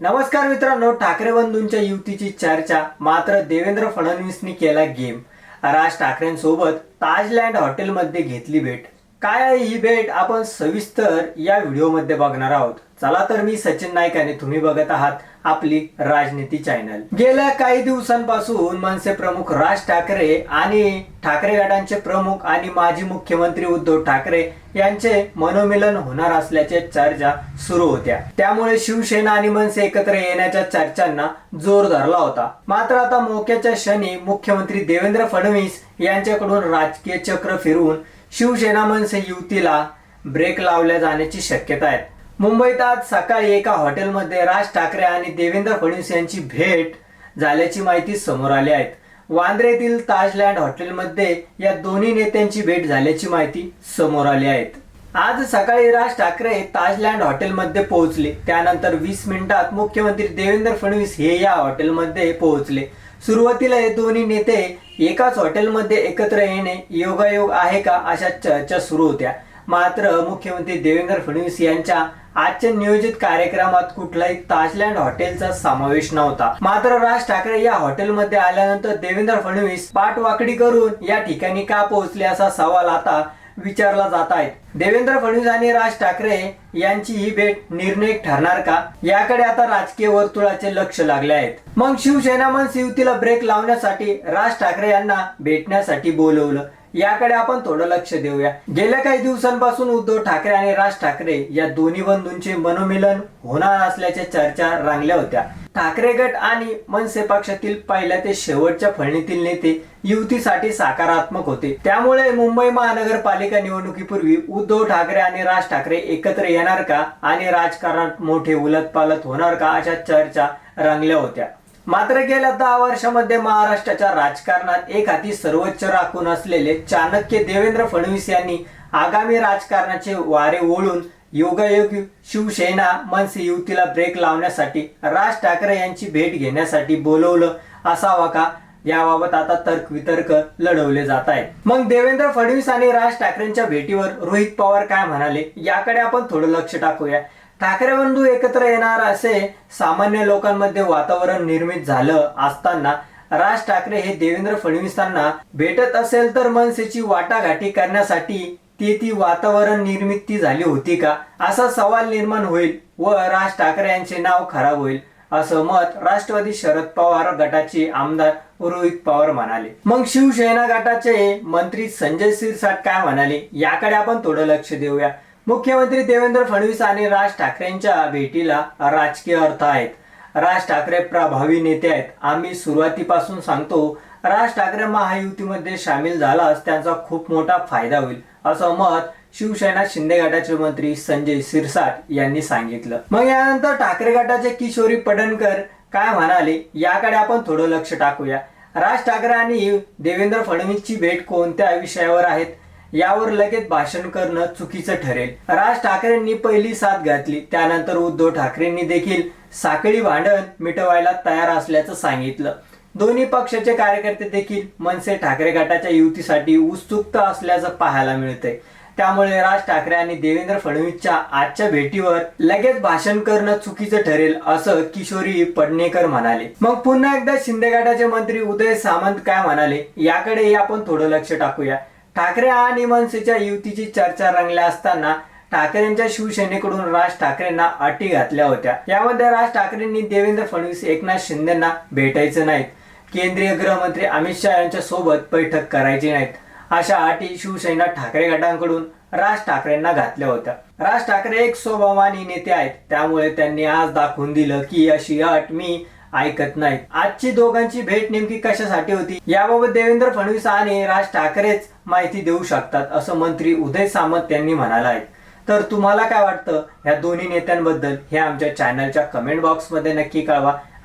नमस्कार मित्रांनो ठाकरे बंधूंच्या युतीची चर्चा. मात्र देवेंद्र फडणवीसनी केला गेम. राज ठाकरेंसोबत ताजलँड हॉटेलमध्ये घेतली भेट. काय आहे ही भेट? आपण सविस्तर या व्हिडिओमध्ये बघणार आहोत. चला तर मी सचिन नाईक आणि तुम्ही बघत आहात आपली राजनीती चॅनल. गेल्या काही दिवसांपासून मनसे प्रमुख राज ठाकरे आणि ठाकरे गटांचे प्रमुख आणि माजी मुख्यमंत्री उद्धव ठाकरे यांचे मनोमिलन होणार असल्याचे चर्चा सुरू होत्या. त्यामुळे शिवसेना आणि मनसे एकत्र येण्याच्या चर्चांना जोर धरला होता. मात्र आता मोक्याच्या क्षणी मुख्यमंत्री देवेंद्र फडणवीस यांच्याकडून राजकीय चक्र फिरवून शिवसेना मनसे युतीला ब्रेक लावल्या जाण्याची शक्यता आहे. मुंबईत आज सकाळी एका हॉटेलमध्ये राज ठाकरे आणि देवेंद्र फडणवीस यांची भेट झाल्याची माहिती समोर आली आहे. वांद्रे येथील ताजलँड हॉटेलमध्ये या दोन्ही नेत्यांची भेट झाल्याची माहिती समोर आली आहे. आज सकाळी राज ठाकरे ताजलँड हॉटेलमध्ये पोहोचले. त्यानंतर वीस मिनिटात मुख्यमंत्री देवेंद्र फडणवीस हे या हॉटेलमध्ये पोहोचले. सुरुवातीला हे दोन्ही नेते एकाच हॉटेलमध्ये एकत्र येणे योगायोग आहे का अशा चर्चा सुरू होत्या. मात्र मुख्यमंत्री देवेंद्र फडणवीस यांच्या आजच्या नियोजित कार्यक्रमात कुठलाही ताजलँड हॉटेलचा समावेश नव्हता. मात्र राज ठाकरे या हॉटेलमध्ये आल्यानंतर देवेंद्र फडणवीस पाठवाकडी करून या ठिकाणी का पोहोचले असा सवाल आता विचारला जात आहे देवेंद्र फडणवीस आणि राज ठाकरे यांची ही भेट निर्णय ठरणार का? याकडे आता राजकीय वर्तुळाचे लक्ष लागले आहेत. मग शिवसेना मन युतीला ब्रेक लावण्यासाठी राज ठाकरे यांना भेटण्यासाठी बोलवलं. याकडे आपण थोडं लक्ष देऊया. गेल्या काही दिवसांपासून उद्धव ठाकरे आणि राज ठाकरे या दोन्ही बंधूंचे मनोमिलन होणार असल्याच्या चर्चा रांगल्या होत्या. ठाकरे गट आणि मनसे पक्षातील पहिल्या ते शेवटच्या फळणीतील नेते युतीसाठी सकारात्मक होते. त्यामुळे मुंबई महानगरपालिका निवडणुकीपूर्वी उद्धव ठाकरे आणि राज ठाकरे एकत्र येणार का आणि राजकारणात मोठे उलटपालट होणार का अशा चर्चा रंगल्या होत्या. मात्र गेल्या दहा वर्षामध्ये महाराष्ट्राच्या राजकारणात एक हाती सर्वोच्च राखून असलेले चाणक्य देवेंद्र फडणवीस यांनी आगामी राजकारणाचे वारे ओढून योगायोगी शिवसेना मनसे युतीला ब्रेक लावण्यासाठी राज ठाकरे यांची भेट घेण्यासाठी बोलवलं असावा का? याबाबत आता तर्क वितर्क लढवले जात आहेत. मग देवेंद्र फडणवीस आणि राज ठाकरेंच्या भेटीवर रोहित पवार काय म्हणाले? याकडे आपण थोडं लक्ष टाकूया. ठाकरे बंधू एकत्र येणार असे सामान्य लोकांमध्ये वातावरण निर्मित झालं असताना राज ठाकरे हे देवेंद्र फडणवीसांना भेटत असेल तर मनसेची वाटाघाटी करण्यासाठी ती ती वातावरण निर्मिती झाली होती का? असा सवाल निर्माण होईल व राज ठाकरे यांचे नाव खराब होईल असं मत राष्ट्रवादी शरद पवार गटाचे आमदार रोहित पवार म्हणाले. मग शिवसेना गटाचे मंत्री संजय सिरसाट काय म्हणाले? याकडे आपण थोडं लक्ष देऊया. मुख्यमंत्री देवेंद्र फडणवीस आणि राज ठाकरेंच्या भेटीला राजकीय अर्थ आहेत. राज ठाकरे प्रभावी नेते आहेत. आम्ही सुरुवातीपासून सांगतो राज ठाकरे महायुतीमध्ये सामील झालास त्यांचा खूप मोठा फायदा होईल. असं मत शिवसेना शिंदे गटाचे मंत्री संजय सिरसाट यांनी सांगितलं. मग यानंतर ठाकरे गटाचे किशोरी पडणकर काय म्हणाले याकडे आपण थोडं लक्ष टाकूया. राज ठाकरे आणि देवेंद्र फडणवीसची भेट कोणत्या विषयावर आहेत यावर लगेच भाषण करणं चुकीचं ठरेल. राज ठाकरेंनी पहिली साथ घातली त्यानंतर उद्धव ठाकरेंनी देखील साखळी भांडण मिटवायला तयार असल्याचं सांगितलं. दोन्ही पक्षाचे कार्यकर्ते देखील मनसे ठाकरे गटाच्या युतीसाठी उत्सुकता असल्याचं पाहायला मिळतंय. त्यामुळे राज ठाकरे आणि देवेंद्र फडणवीसच्या आजच्या भेटीवर लगेच भाषण करणं चुकीचं ठरेल असं किशोरी पडणेकर म्हणाले. मग पुन्हा एकदा शिंदे गटाचे मंत्री उदय सामंत काय म्हणाले? याकडेही आपण थोडं लक्ष टाकूया. ठाकरे आणि मनसेच्या युतीची चर्चा रंगल्या असताना ठाकरेंच्या शिवसेनेकडून राज ठाकरेंना अटी घातल्या होत्या. यामध्ये राज ठाकरेंनी देवेंद्र फडणवीस एकनाथ शिंदेना भेटायचं नाहीत. केंद्रीय गृहमंत्री अमित शहा यांच्या सोबत बैठक करायची नाहीत. अशा अटी शिवसेना ठाकरे गटांकडून राज ठाकरेंना घातल्या होत्या. राज ठाकरे एक स्वभावानी नेते आहेत. त्यामुळे त्यांनी आज दाखवून दिलं की अशी अट मी ऐकत नाही आजची दोघांची भेट नेमकी कशासाठी होती? याबाबत देवेंद्र फडणवीस आणि राज ठाकरेच माहिती देऊ शकतात असं मंत्री उदय सामंत यांनी म्हणाला आहे. तर तुम्हाला काय वाटतं? ह्या दोन्ही नेत्यांबद्दल हे आमच्या चॅनलच्या कमेंट बॉक्समध्ये नक्की कळवा.